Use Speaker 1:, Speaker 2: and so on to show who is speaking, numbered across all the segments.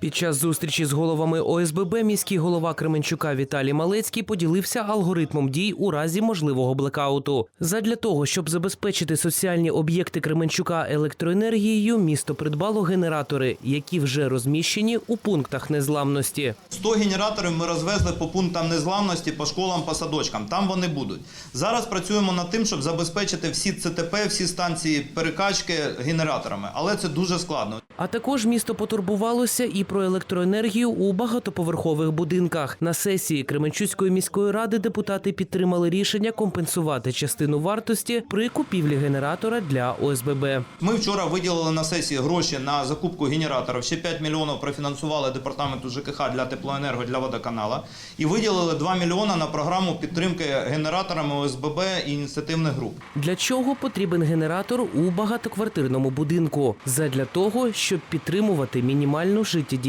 Speaker 1: Під час зустрічі з головами ОСББ міський голова Кременчука Віталій Малецький поділився алгоритмом дій у разі можливого блекауту. Задля того, щоб забезпечити соціальні об'єкти Кременчука електроенергією, місто придбало генератори, які вже розміщені у пунктах незламності.
Speaker 2: 100 генераторів ми розвезли по пунктам незламності, по школам, по садочкам. Там вони будуть. Зараз працюємо над тим, щоб забезпечити всі ЦТП, всі станції перекачки генераторами. Але це дуже складно.
Speaker 1: А також місто потурбувалося і про електроенергію у багатоповерхових будинках. На сесії Кременчуцької міської ради депутати підтримали рішення компенсувати частину вартості при купівлі генератора для ОСББ.
Speaker 2: Ми вчора виділили на сесії гроші на закупку генераторів. Ще 5 мільйонів профінансували департаменту ЖКХ для теплоенерго для водоканала. І виділили 2 мільйони на програму підтримки генераторами ОСББ і ініціативних груп.
Speaker 1: Для чого потрібен генератор у багатоквартирному будинку? Задля того, щоб підтримувати мінімальну життєдіяльність.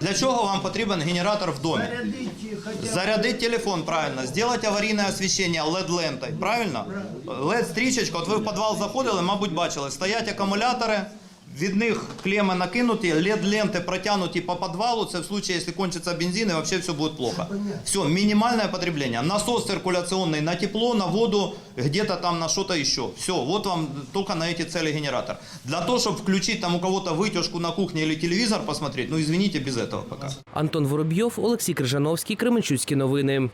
Speaker 2: Для чого вам потрібен генератор в домі? Зарядить телефон, правильно. Сделать аварійне освещение LED-лентой, правильно? LED-стрічечка, от ви в підвал заходили, мабуть, бачили, стоять акумулятори, від них клеми накинуті, LED-ленти протягнуті по підвалу, це в случае, якщо кончиться бензин, і вообще все буде плохо. Все, минимальное потребление. Насос циркуляционный на тепло, на воду, где-то там на что-то еще. Все, вот вам только на эти цели генератор. Для того, чтобы включить там у кого-то вытяжку на кухне или телевизор посмотреть, ну извините, без этого пока.
Speaker 1: Антон Воробйов, Олексій Крижановський, Кременчуцькі новини.